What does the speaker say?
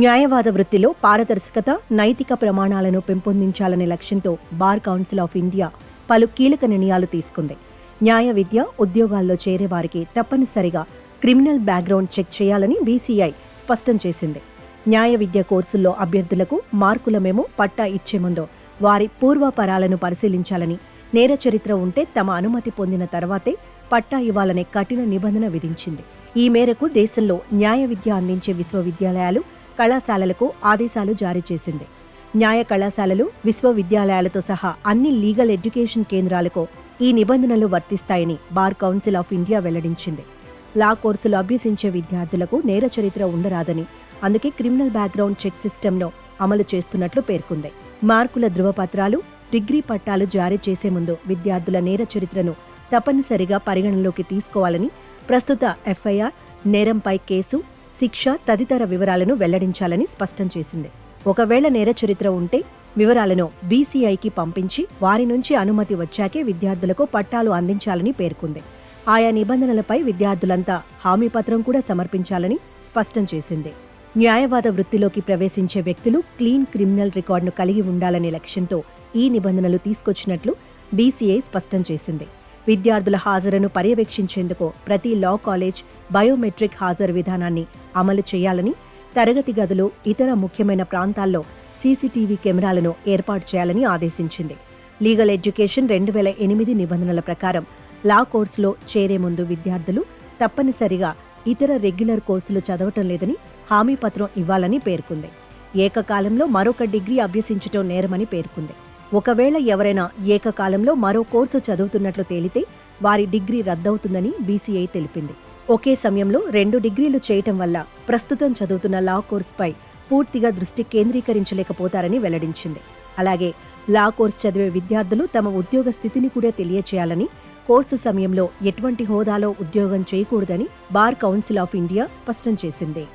న్యాయవాద వృత్తిలో పారదర్శకత నైతిక ప్రమాణాలను పెంపొందించాలనే లక్ష్యంతో బార్ కౌన్సిల్ ఆఫ్ ఇండియా పలు కీలక నిర్ణయాలు తీసుకుంది. న్యాయ విద్య ఉద్యోగాల్లో చేరే వారికి తప్పనిసరిగా క్రిమినల్ బ్యాక్గ్రౌండ్ చెక్ చేయాలని బీసీఐ స్పష్టం చేసింది. న్యాయ విద్య కోర్సుల్లో అభ్యర్థులకు మార్కుల మేము పట్టా ఇచ్చే ముందు వారి పూర్వపరాలను పరిశీలించాలని నేర చరిత్ర ఉంటే తమ అనుమతి పొందిన తర్వాతే పట్టా ఇవ్వాలనే కఠిన నిబంధన విధించింది. ఈ మేరకు దేశంలో న్యాయ విద్య అందించే విశ్వవిద్యాలయాలు కళాశాలలకు ఆదేశాలు జారీ చేసింది. న్యాయ కళాశాలలు విశ్వవిద్యాలయాలతో సహా అన్ని లీగల్ ఎడ్యుకేషన్ కేంద్రాలకు ఈ నిబంధనలు వర్తిస్తాయని బార్ కౌన్సిల్ ఆఫ్ ఇండియా వెల్లడించింది. లా కోర్సులు అభ్యసించే విద్యార్థులకు నేర చరిత్ర ఉండరాదని అందుకే క్రిమినల్ బ్యాక్గ్రౌండ్ చెక్ సిస్టమ్ను అమలు చేస్తున్నట్లు పేర్కొంది. మార్కుల ధృవపత్రాలు డిగ్రీ పట్టాలు జారీ చేసే ముందు విద్యార్థుల నేర చరిత్రను తప్పనిసరిగా పరిగణనలోకి తీసుకోవాలని ప్రస్తుత ఎఫ్ఐఆర్ నేరంపై కేసు శిక్ష తదితర వివరాలను వెల్లడించాలని స్పష్టం చేసింది. ఒకవేళ నేర చరిత్ర ఉంటే వివరాలను బీసీఐకి పంపించి వారి నుంచి అనుమతి వచ్చాకే విద్యార్థులకు పట్టాలు అందించాలని పేర్కొంది. ఆయా నిబంధనలపై విద్యార్థులంతా హామీ పత్రం కూడా సమర్పించాలని స్పష్టం చేసింది. న్యాయవాద వృత్తిలోకి ప్రవేశించే వ్యక్తులు క్లీన్ క్రిమినల్ రికార్డును కలిగి ఉండాలనే లక్ష్యంతో ఈ నిబంధనలు తీసుకొచ్చినట్లు బీసీఐ స్పష్టం చేసింది. విద్యార్థుల హాజరును పర్యవేక్షించేందుకు ప్రతి లా కాలేజ్ బయోమెట్రిక్ హాజరు విధానాన్ని అమలు చేయాలని తరగతి గదులు ఇతర ముఖ్యమైన ప్రాంతాల్లో సీసీటీవీ కెమెరాలను ఏర్పాటు చేయాలని ఆదేశించింది. లీగల్ ఎడ్యుకేషన్ రెండు వేల ఎనిమిది నిబంధనల ప్రకారం లా కోర్సులో చేరే ముందు విద్యార్థులు తప్పనిసరిగా ఇతర రెగ్యులర్ కోర్సులు చదవటం లేదని హామీ పత్రం ఇవ్వాలని పేర్కొంది. ఏకకాలంలో మరొక డిగ్రీ అభ్యసించటం నేరమని పేర్కొంది. ఒకవేళ ఎవరైనా ఏకకాలంలో మరో కోర్సు చదువుతున్నట్లు తేలితే వారి డిగ్రీ రద్దవుతుందని బీసీఐ తెలిపింది. ఒకే సమయంలో రెండు డిగ్రీలు చేయటం వల్ల ప్రస్తుతం చదువుతున్న లా కోర్సుపై పూర్తిగా దృష్టి కేంద్రీకరించలేకపోతారని వెల్లడించింది. అలాగే లా కోర్సు చదివే విద్యార్థులు తమ ఉద్యోగ స్థితిని కూడా తెలియచేయాలని కోర్సు సమయంలో ఎటువంటి హోదాలో ఉద్యోగం చేయకూడదని బార్ కౌన్సిల్ ఆఫ్ ఇండియా స్పష్టం చేసింది.